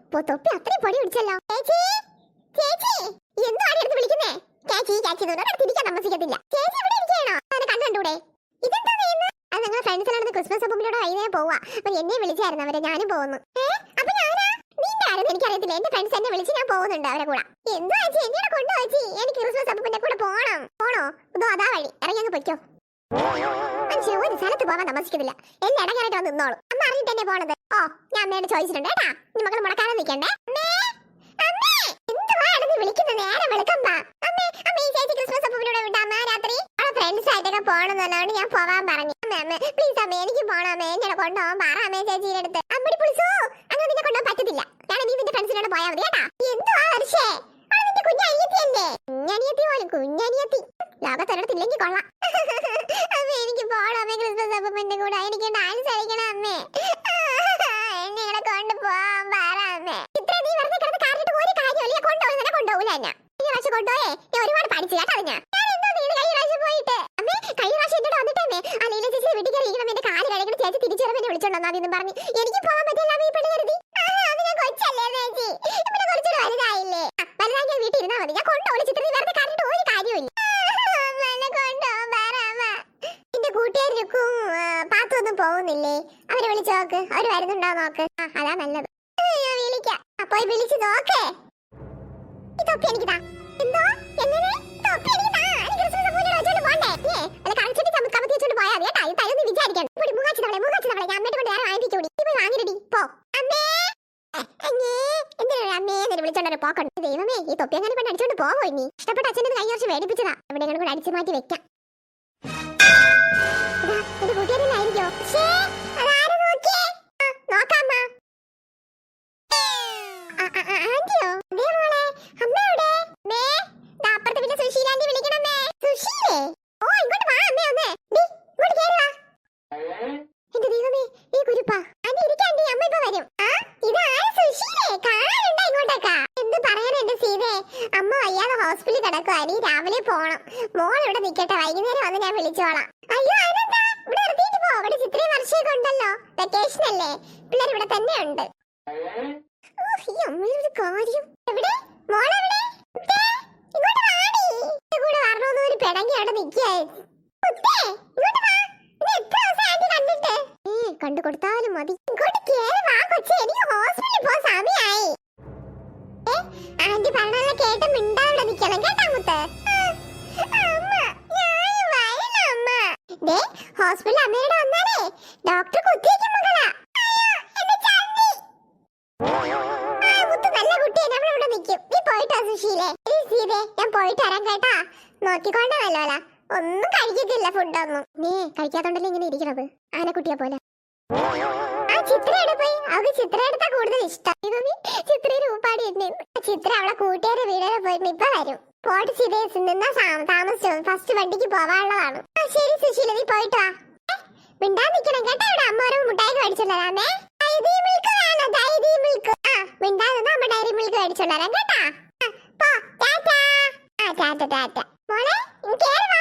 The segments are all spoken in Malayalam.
ഇപ്പൊ തൊപ്പി അത്രയും പൊടി പിടിച്ചല്ലോ. ചേച്ചി ചേച്ചി എന്താണ് എടുത്ത് വിളിക്കുന്നേ? ചേച്ചി ചേച്ചി തിരിക്കാൻ താമസിക്കത്തില്ല. ചേച്ചി ഇവിടെ ഇരിക്കണോ അതിനെ കണ്ടുകൂടെ ഇതെന്താ ചെയ്യുന്നത് അത് ഞങ്ങൾ ഫ്രണ്ട്സിലാണ് ക്രിസ്മസ് അപ്പൂമ്പിലൂടെ വൈകുന്നേരം പോവാ. അപ്പൊ എന്നെ വിളിച്ചായിരുന്നു അവരെ ഞാനും പോകുന്നു. അപ്പൊ ഞാനാ? നിന്റെ ആരെന്ന് എനിക്കറിയത്തില്ല. എന്റെ ഫ്രണ്ട്സ് എന്നെ വിളിച്ച് ഞാൻ പോകുന്നുണ്ട് അവരെ കൂടെ. എന്തോ ചേച്ചി എന്നെ കൊണ്ടുപോയി ചേച്ചി? എനിക്ക് ക്രിസ്മസ് അപ്പൂപ്പിന്റെ കൂടെ പോണം. പോണോ? ഇതോ അതാ വഴി. ഇറങ്ങി അങ്ങ് പൊയ്ക്കോ. മനുഷ്യൻ ഒരു സ്ഥലത്ത് പോകാൻ താമസിക്കുന്നില്ല എല്ലാം ഇടങ്ങാനായിട്ട് വന്ന് നിന്നോളൂ. അമ്മ അറിഞ്ഞിട്ട് തന്നെ പോണത്. ഓ ഞാൻ അമ്മയോട് ചോദിച്ചിട്ടുണ്ട്. കേട്ടാ നീ മക്കൾ മുടക്കാതെ നിൽക്കണ്ടേ? ഞാൻ പോവാൻ പറഞ്ഞു. അമ്മേ പ്ലീസ് അമ്മേ എനിക്ക് പോണം എന്നെ കൊണ്ടുപോകാൻ പറ ചേച്ചിയുടെ അടുത്ത്. അമ്മടി പുളിസു അങ്ങനെ നിന്നെ കൊണ്ടുപോകാൻ പറ്റത്തില്ല. ഞാൻ നീ നിന്റെ ഫ്രണ്ട്സിനോട് പോയാൽ മതി. കേട്ടാ എന്തുവാ വർഷേ അവൾ നിന്റെ കുഞ്ഞനിയത്തിയല്ലേ? കുഞ്ഞനിയത്തി പോലും കുഞ്ഞനിയത്തി. ലോകത്തൊരിടത്തില്ലെങ്കിൽ കൊള്ളാം. അമ്മേ എനിക്ക് പോണം. അമ്മേ ക്രിസ്മസ് എന്റെ കൂടെ എനിക്ക് ഡാൻസ് കളിക്കണം അമ്മേ. എന്നെ ഇവിടെ കൊണ്ടുപോകാൻ പറ അമ്മേ. ഇത്ര നീ വെറുതെ കിടന്ന് കാറിട്ട് ഒരു കാര്യമില്ല കൊണ്ടുപോകുന്നതിനെ കൊണ്ടുപോകില്ല ഞാൻ. ഈ പ്രാവശ്യം കൊണ്ടുപോയേ ഞാൻ ഒരുപാട് പഠിച്ചു കേട്ടോ ഞാൻ. ഞാൻ എനിക്ക് നീ കഴിഞ്ഞ പ്രാവശ്യം പോയിട്ട് അമ്മേ കഴിഞ്ഞ പ്രാവശ്യം എന്നോട് വന്നിട്ടേ ആ ലീല ചേച്ചി വീട്ടിൽ കയറി ഇരിക്കണം എന്റെ കാൽ കഴിക്കണം ചേച്ചി തിരിച്ചു വരുമ്പോൾ എന്നെ വിളിച്ചോണ്ടോ അതെന്ന് പറഞ്ഞു എനിക്ക് പോകാൻ പറ്റില്ല അമ്മ ഈ പെണ്ണ് കരുതി ആ, അത് ഞാൻ കൊച്ചല്ലേ ചേച്ചി പിന്നെ കുറച്ചുകൂടെ വലുതായില്ലേ ആ, വലുതായി ഞാൻ വീട്ടിൽ ഇരുന്നാ മതി ഞാൻ കൊണ്ടുപോകും ചിത്ര നീ വെറുതെ കാറിട്ട് ഒരു കാര്യമില്ല അമ്മ, എന്നെ കൊണ്ടുപോകാൻ പറ അമ്മ. നിന്റെ കൂട്ടുകാർക്കും പാത്തൊന്നും പോകുന്നില്ലേ അവരെ വിളിച്ചു നോക്ക്. അവർ വരുന്നുണ്ടോ നോക്ക് അതാ നല്ലത്. വിളിക്കാം. പോയി വിളിച്ചു നോക്കേ. ഈ തൊപ്പി എന്തോ? എങ്ങനെ തൊപ്പി എനിക്ക് താ. എനിക്ക് ക്രിസ്മസ് അപ്പൂനെ വെച്ചോണ്ട് പോണ്ടേ ഏ അല്ല കളിച്ചിട്ട് കേട്ടാ. ഇത് തരുന്ന് വിചാരിക്കണം. ഇവിടെ മൂന്നാഴ്ച തവളെ മൂന്നാഴ്ച തവളെ ഞാൻ അമ്മയുടെ കൊണ്ട് വേറെ വാങ്ങിപ്പിച്ചോടി പോയി പോ. അമ്മേ! അമ്മേ എന്തിനാ അമ്മേ? എന്ന് വിളിച്ചോണ്ട് ഒരു പോക്കണ്ട്. ദൈവമേ ഈ തൊപ്പി അങ്ങനെ കൊണ്ട് അടിച്ചോണ്ട് പോവോ ഇനി? ഇഷ്ടപ്പെട്ട അച്ഛന്റെ കഴിഞ്ഞ വർഷം മേടിപ്പിച്ചതാ. ഇവിടെ കൂടെ അടിച്ചു മാറ്റി വെക്കാം. ഇതാ, കൂട്ടുകാരനായിരിക്കോ നോക്കിയേ? ആ, നോക്കാം അമ്മ. ആ, ആ, ആ, ആന്റിയോ? വീട്ടിലെ സുശീല? ഓ, ഇങ്ങോട്ട് വാ അമ്മേ ഇങ്ങോട്ട് വാ. ഈ. ആ? അമ്മ ഹോസ്പിറ്റലിൽ കിടക്കുവാ ഇനി രാവിലെ പോണം മോൾ ഇവിടെ നിൽക്കട്ടെ വൈകുന്നേരം വന്ന് ഞാൻ വിളിച്ചോളാം അയ്യോ അതിനെന്താ ഇവിടെ ഇത്രയും വർഷമൊക്കെ ഉണ്ടല്ലോ. വെക്കേഷൻ അല്ലേ? പിള്ളേർ ഇവിടെ തന്നെ ഉണ്ട്. കാര്യം. എവിടെ? മോളെവിടെ ഇങ്ങോട്ട് വാടി കൂടെ വരണമെന്ന് ഒരു പിടങ്ങി അവിടെ നിൽക്കുകയായിരുന്നു കണ്ടു കൊടുത്താലും മതി. ഇങ്ങോട്ട് കേറി വാ കൊച്ചി. എനിക്ക് ഹോസ്പിറ്റലിൽ പോകാൻ സമയമായി ആന്റി പറഞ്ഞ കേട്ട് മിണ്ടാവിടെ നിക്കണം കേട്ടാ മുത്ത് അമ്മ ഞാൻ വയല അമ്മ ദേ ഹോസ്പിറ്റലിൽ അമ്മയുടെ വന്നാലേ. ഡോക്ടർ കുത്തിയേക്കും മകളാ. നല്ല കുട്ടിയെ. നമ്മൾ ഇവിടെ നിൽക്കും നീ പോയിട്ടോ സുശീലേ? സീതേ ഞാൻ പോയിട്ട് വരാം കേട്ടാ. നോക്കിക്കൊണ്ടേ നല്ലോല. ഒന്നും കഴിക്കത്തില്ല ഫുഡൊന്നും നീ കഴിക്കാത്തോണ്ടല്ലേ ഇങ്ങനെ ഇരിക്കണത്? ആനക്കുട്ടിയെ പോലെ. ആ ചിത്ര എവിടെ പോയി? അവൾക്ക് ചിത്ര എടുത്താ കൂടുതൽ ഇഷ്ടം. ഊപ്പാടി ഉണ്ട് ചിത്ര അവളെ കൂട്ടുകാരെ വീടുവരെ പോയി ഇപ്പൊ വരും. പോട്ട് സീരിയസ് നിന്നാ താമസിച്ചു. ഫസ്റ്റ് വണ്ടിക്ക് പോവാനുള്ളതാണ്. ആ ശരി സുശീല നീ പോയിട്ട് വാ. മിണ്ടാ നിക്കണം കേട്ടോ ഇവിടെ. അമ്മ ഓരോ മുട്ടായി മേടിച്ചോണ്ടരാമേ ഡൈരി മിൽക്ക് വേണം? Dairy milk. ആ മിണ്ടാ നിന്നാ അമ്മ ഡയറി മിൽക്ക് മേടിച്ചോണ്ടരാം കേട്ടാ. ആ, പോ. ടാറ്റാ. ആ ടാറ്റ ടാറ്റ. മോളെ കേറി വാ.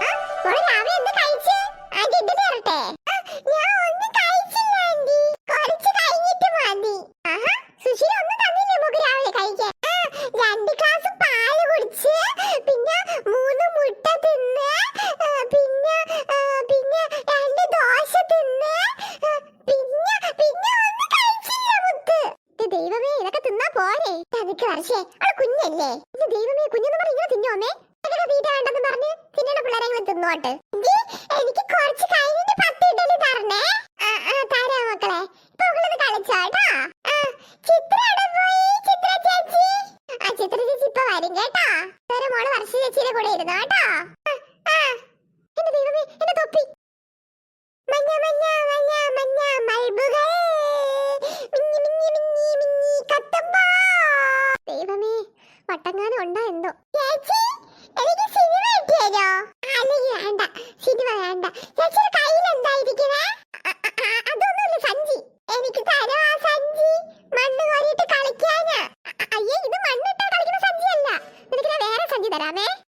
ആ, മോളെ രാവിലെ എന്ത് കഴിച്ച്? ആന്റി ഇഡ്ഡലി തരട്ടെ ആ, ഞാൻ ഒന്നും കഴിച്ചില്ല ആന്റി കുറച്ച് കഴിഞ്ഞിട്ട് മതി ആഹാ സുശീല ഒന്നും തന്നില്ലേ മോക്ക് രാവിലെ കഴിക്കാൻ ആ, രണ്ട് ഗ്ലാസ് പാൽ കുടിച്ച് പിന്നെ മൂന്ന് മുട്ട തിന്ന് ആ, പിന്നെ ആ, പിന്നെ രണ്ട് ദോശ തിന്ന് ആ, പിന്നെ പിന്നെ ഒന്നും കഴിച്ചില്ല മുത്ത് ഇത് ദൈവമേ ഇതൊക്കെ തിന്നാ പോരെ അതൊക്കെ വർഷേ അവളെ കുഞ്ഞല്ലേ ഇത് ദൈവമേ കുഞ്ഞെന്ന് പറഞ്ഞ് ഇങ്ങനെ തിന്നോമേ ഇങ്ങനെ തീറ്റ വേണ്ടെന്ന് പറഞ്ഞ് തിന്നണ പിള്ളേരെ ഇങ്ങനെ തിന്നോട്ട് എങ്കി എനിക്ക് കുറച്ച് കഴിഞ്ഞിട്ട് പത്ത് ഇഡലി തരണേ ആ ആ തരാം മക്കളെ ഇപ്പൊ മക്കളത് കളിച്ചോട്ടോ ആ ചിത്ര എവിടെ പോയി ചിത്ര ചേച്ചി ആ ചിത്ര ചേച്ചി ഇപ്പൊ വരും കേട്ടോ വേറെ മോൾ വർഷ ചേച്ചിയുടെ കൂടെ ഇരുന്നോ കേട്ടോ ആ, ആ എന്റെ ദൈവമേ എന്റെ തൊപ്പി മഞ്ഞ മഞ്ഞ മഞ്ഞ മഞ്ഞ മൽബുകൾ മിന്നി മിന്നി മിന്നി മിന്നി കത്തുമ്പോ ദൈവമേ വട്ടങ്ങാനും ഉണ്ടോ എന്തോ ചേച്ചി എനിക്ക് സിനിമ കിട്ടിയല്ലോ അല്ലെങ്കിൽ വേണ്ട സിനിമ വേണ്ട ചേച്ചിയുടെ കയ്യിൽ എന്തായിരിക്കണേ അതൊന്നുമില്ല സഞ്ചി എനിക്ക് തരോ ആ സഞ്ചി മണ്ണ് കോരിയിട്ട് കളിക്കാനാ അ- അയ്യേ ഇത് മണ്ണിട്ടാ കളിക്കുന്ന സഞ്ചിയല്ല നിനക്ക് ഞാൻ വേറെ സഞ്ചി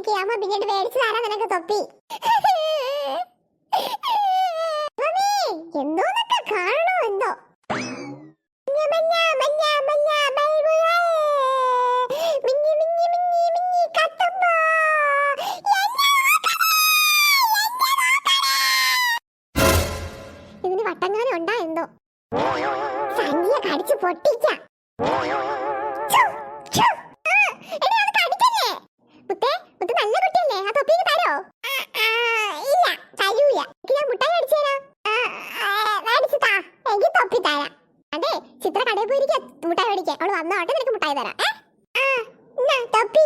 എനിക്ക് അമ്മ പിന്നീട് മേടിച്ചു തരാൻ നിനക്ക് തൊപ്പി? കഴിക്കുവോ ഇല്ല കഴിയൂല. ഞാൻ മുട്ടായി അടിച്ചു തരാം. എനിക്ക് തൊപ്പി തരാം. അതെ ചിത്ര കടയിൽ പോയിരിക്കാം മുട്ടായി മേടിക്കാൻ അവൾ വന്നോട്ടെ നിനക്ക് മുട്ടായി തരാം. തൊപ്പി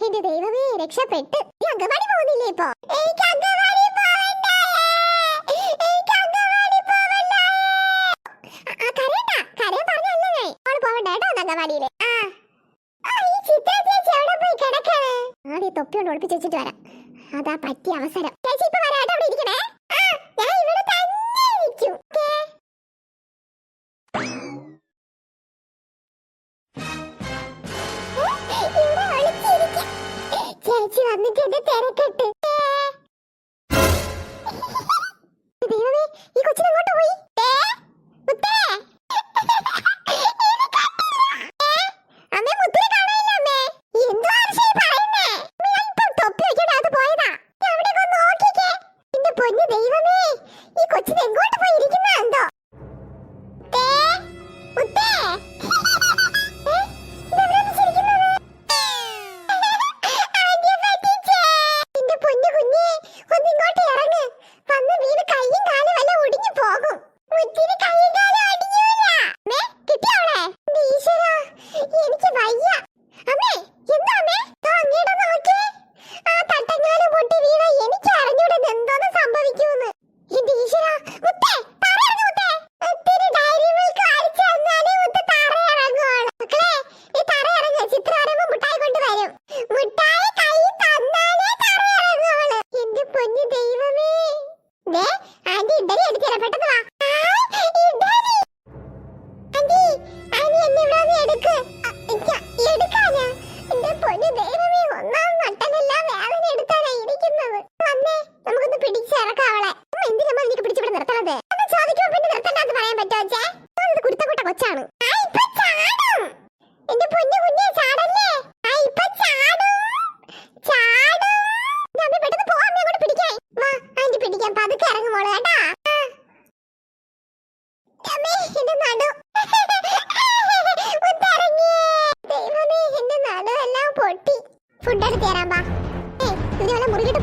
എന്റെ ദൈവമേ രക്ഷപ്പെട്ട്. കൊണ്ട് ഒളിപ്പിച്ച് വെച്ചിട്ട് വരാം. അതാ പറ്റിയ അവസരം. ചേച്ചി ഇപ്പൊ വരാട്ടോ അവിടെ ഇരിക്കണേ. ആ, ഞാൻ ഇവിടെ തന്നെ ഇരിക്കും. ഓക്കേ? ഏ, ഇവിടെ ചേച്ചി വന്നിട്ട് എന്നെ തിരക്കട്ട്.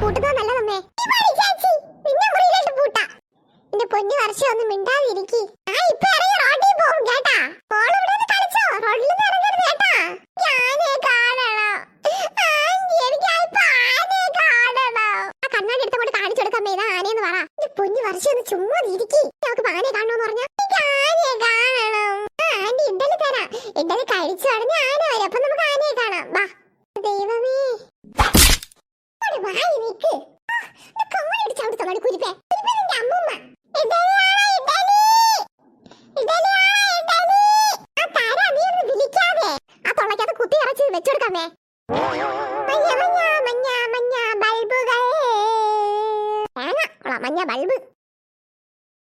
ഫോട്ടോ എടുത്ത് പൊന്നു വർഷം ഒന്നും മിണ്ട. എന്നോട് കുരിപ്പേ. അമ്മൂമ്മ. വെച്ചെടുക്കാമേ മഞ്ഞ മഞ്ഞ മഞ്ഞ ബൾബുകൾ. മഞ്ഞ ബൾബ്.